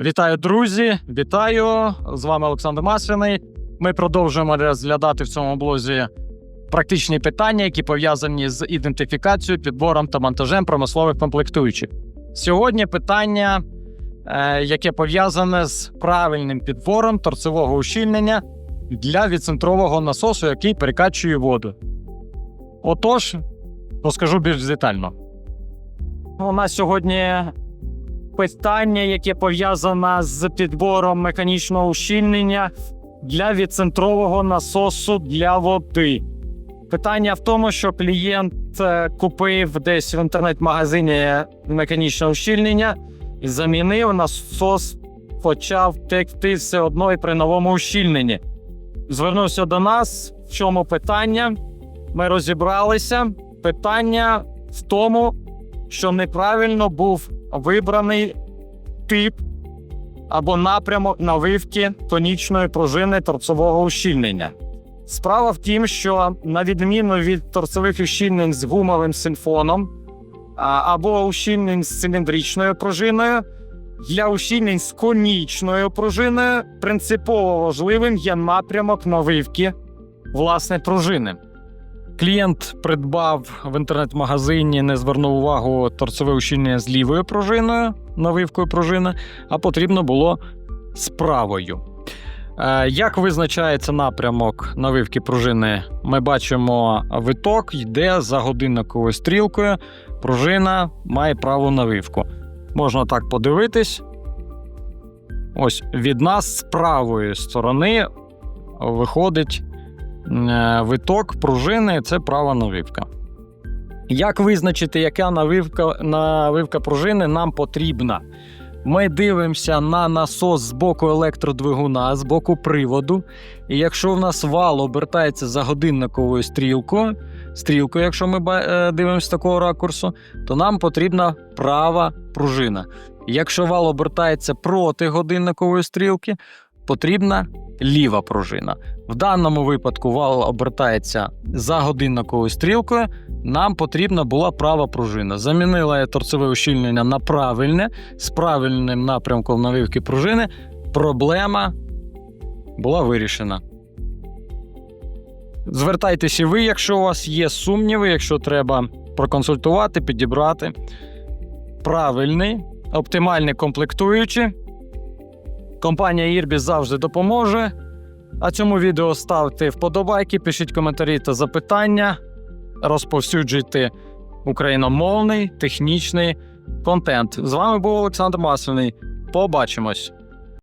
Вітаю, друзі! Вітаю! З вами Олександр Масляний. Ми продовжуємо розглядати в цьому блозі практичні питання, які пов'язані з ідентифікацією, підбором та монтажем промислових комплектуючих. Сьогодні питання, е, яке пов'язане з правильним підбором торцевого ущільнення для відцентрового насосу, який перекачує воду. Отож, розкажу більш детально. У нас сьогодні питання, яке пов'язане з підбором механічного ущільнення для відцентрового насосу для води. Питання в тому, що клієнт е, купив десь в інтернет-магазині механічне ущільнення і замінив насос, почав текти все одно і при новому ущільненні. Звернувся до нас. В чому питання? Ми розібралися. Питання в тому, що неправильно був вибраний тип або напрямок навивки тонічної пружини торцевого ущільнення. Справа в тім, що на відміну від торцевих ущільнень з гумовим синфоном або ущільнень з циліндричною пружиною, для ущільнень з конічною пружиною принципово важливим є напрямок навивки власне пружини. Клієнт придбав в інтернет-магазині, не звернув увагу торцеве ущільнення з лівою пружиною, навивкою пружини, а потрібно було з правою. Е, Як визначається напрямок навивки пружини? Ми бачимо виток, йде за годинниковою стрілкою. Пружина має праву навивку. Можна так подивитись. Ось від нас з правої сторони виходить виток пружини це права навивка. Як визначити, яка навивка, навивка пружини нам потрібна? Ми дивимося на насос з боку електродвигуна, з боку приводу. І якщо в нас вал обертається за годинниковою стрілкою, стрілкою, якщо ми е, дивимося з такого ракурсу, то нам потрібна права пружина. Якщо вал обертається проти годинникової стрілки, потрібна ліва пружина. В даному випадку вал обертається за годинниковою стрілкою. Нам потрібна була права пружина. Замінила я торцеве ущільнення на правильне з правильним напрямком навивки пружини. Проблема була вирішена. Звертайтеся ви, якщо у вас є сумніви, якщо треба проконсультувати, підібрати правильний, оптимальний комплектуючий. Компанія Irbis завжди допоможе. А цьому відео ставте вподобайки, пишіть коментарі та запитання, розповсюджуйте україномовний технічний контент. З вами був Олександр Масляний. Побачимось!